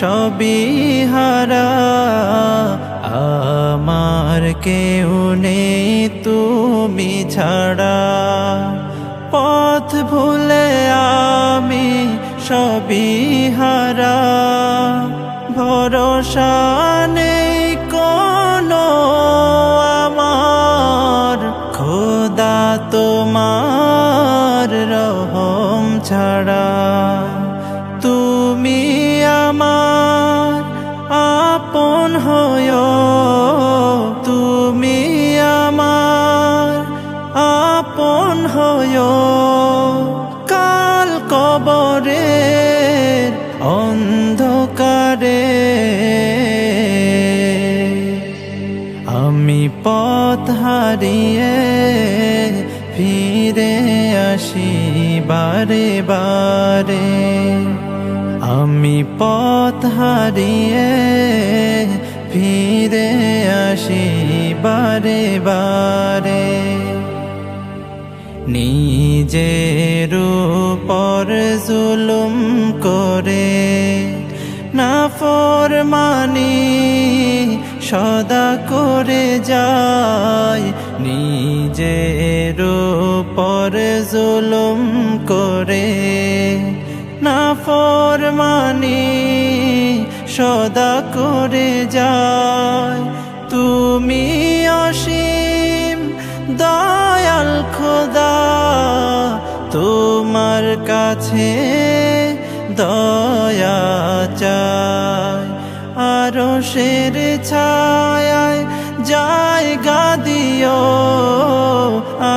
সবই হারা। আমার কেউ নেই তুমি ছাড়া। পথ ভুলে আমি সবই হারা। ভরসা নেই কোনো আমার। খোদা তোমার রহম ছাড়া। আপন হয় তুমি আমার আপন হয়। কাল কবরে অন্ধকারে আমি পথ হারিয়ে ফিরে আসি বারে বারে। আমি পথ হারিয়ে বারে বারে নিজের উপর জুলুম করে না ফরমানি সদা করে যায়। নিজের উপর জুলুম করে না ফরমানি সদা করে যায়। তুমি অসীম দয়াল খোদা, তোমার কাছে দয়া চায় আরও শের ছায় জায়গা দিও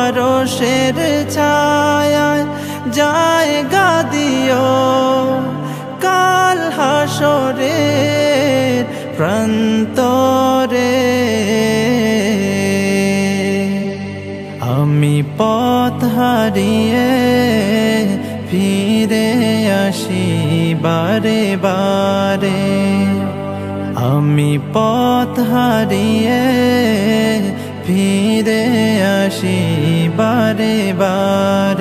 আরও শের ছায় জায়গা দিও। কাল হাসরের প্রান্তরে আমি পথ হারিয়ে ফিরে আসি বারে বারে। আমি পথ হারিয়ে ফিরে আসি বারে বারে।